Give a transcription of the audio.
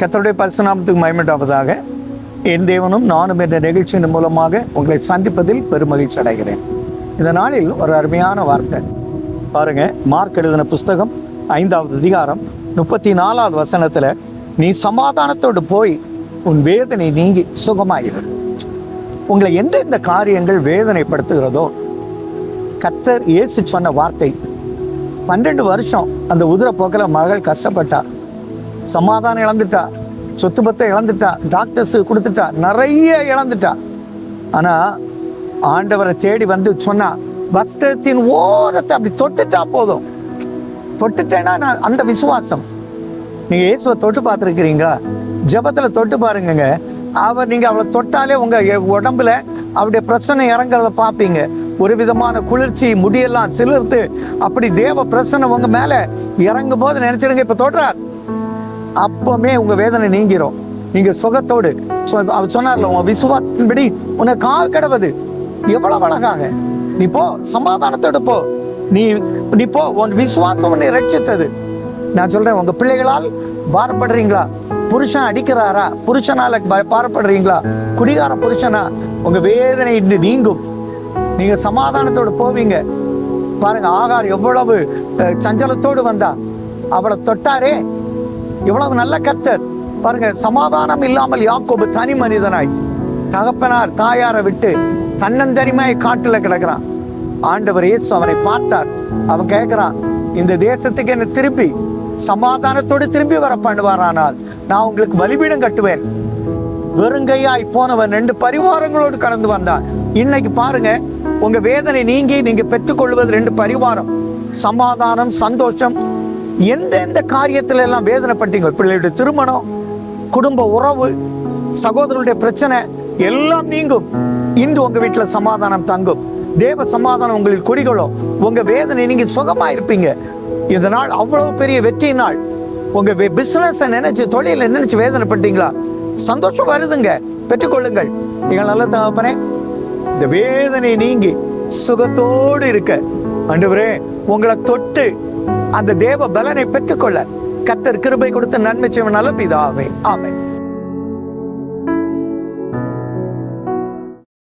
கத்தருடைய பரிசுநாமத்துக்கு மயமிட்டாவதாக என் தேவனும் நானும் என்ற நிகழ்ச்சியின் மூலமாக உங்களை சந்திப்பதில் பெருமகிழ்ச்சி அடைகிறேன். இந்த நாளில் ஒரு அருமையான வார்த்தை. பாருங்க மார்க் எழுதின புஸ்தகம் ஐந்தாவது அதிகாரம் முப்பத்தி நாலாவது வசனத்தில் நீ சமாதானத்தோடு போய் உன் வேதனை நீங்கி சுகமாயிரு. உங்களை எந்தெந்த காரியங்கள் வேதனைப்படுத்துகிறதோ கத்தர் இயேசு சொன்ன வார்த்தை பன்னெண்டு வருஷம் அந்த உதிர போக்கில் மகள் கஷ்டப்பட்டார் சமாதானம் இழந்துட்டா சொத்து பத்தை இழந்துட்டா டாக்டர்ஸு கொடுத்துட்டா நிறைய இழந்துட்டா. ஆனால் ஆண்டவரை தேடி வந்து சொன்னா வஸ்திரத்தின் ஓரத்தை அப்படி தொட்டுட்டா போதும். தொட்டுட்டேன்னா நான் அந்த விசுவாசம். நீங்க இயேசுவை தொட்டு பார்த்துருக்கிறீங்களா? ஜெபத்துல தொட்டு பாருங்கங்க. அவர் நீங்க அவளை தொட்டாலே உங்க உடம்புல அவருடைய பிரச்சனை இறங்குறத பார்ப்பீங்க. ஒரு விதமான குளிர்ச்சி முடியெல்லாம் சிலிர்த்து அப்படி தேவ பிரச்சனை உங்க மேல இறங்கும் போது நினைச்சிடுங்க இப்ப தொடுறார். அப்பவுமே உங்க வேதனை நீங்கிரும். நீங்க சுகத்தோடு சொ- அவர் சொன்னார்ல உன் விசுவாசத்தின்படி உன்னை கால் கிடவது. எவ்வளவு அழகாக. நீ போ சமாதானத்தோடு போ. நீ நீ போ உன் விசுவாசம் உன்னை ரட்சித்தது. நான் சொல்றேன் உங்க பிள்ளைகளால் பாரப்படுறீங்களா? புருஷன் அடிக்கிறாரா? புருஷனால ப- பாரப்படுறீங்களா? குடிகார புருஷனா? உங்க வேதனை இன்று நீங்கும். நீங்க சமாதானத்தோடு போவீங்க. பாருங்க ஆகார் எவ்வளவு சஞ்சலத்தோடு வந்தா. அவளை தொட்டாரே எவ்வளவு நல்ல கர்த்தர். பாருங்க சமாதானம் இல்லாமல் யாக்கோபு தனி மனிதனாய் தகப்பனார் தாயாரை விட்டு தன்னந்தனிமாய் காட்டுல கிடக்கிறான். ஆண்டவர் இயேசு அவனை பார்த்தார். அவன் கேட்கிறான் இந்த தேசத்துக்கு என்ன திருப்பி சமாதானத்தோடு திரும்பி வர பண்ணுவாரானால் நான் உங்களுக்கு வலிபீடம் கட்டுவேன். வெறுங்கையாய் போனவன் ரெண்டு பரிவாரங்களோடு கடந்து வந்தான். இன்னைக்கு பாருங்க உங்க வேதனை நீங்கி நீங்க பெற்றுக்கொள்வது ரெண்டு பரிவாரம். சமாதானம் சந்தோஷம் எந்தெந்த காரியத்துல எல்லாம் வேதனைப்பட்டீங்க? பிள்ளையுடைய திருமணம் குடும்ப உறவு சகோதரருடைய பிரச்சனை எல்லாம் நீங்கும். இன்று உங்க வீட்டுல சமாதானம் தங்கும். தேவ சமாதானம் உங்களில் குடிகளும் உங்க வேதனை நீங்க சுகமா இருப்பீங்க. இதனால் அவ்வளவு பெரிய வெற்றி நாள். உங்க பிசினஸ் நினைச்சு தொழில நினைச்சு வேதனைப்பட்டீங்களா? சந்தோஷம் வருதுங்க. பெற்றுக்கொள்ளுங்கள். நீங்கள் நல்ல தகப்பனே இந்த வேதனை நீங்கி சுகத்தோடு இருக்க. ஆண்டவரே உங்களை தொட்டு அந்த தேவ பலனை பெற்றுக்கொள்ள கத்தர் கிருபை கொடுத்து நன்மை செய்வனால பிதாவே. ஆமை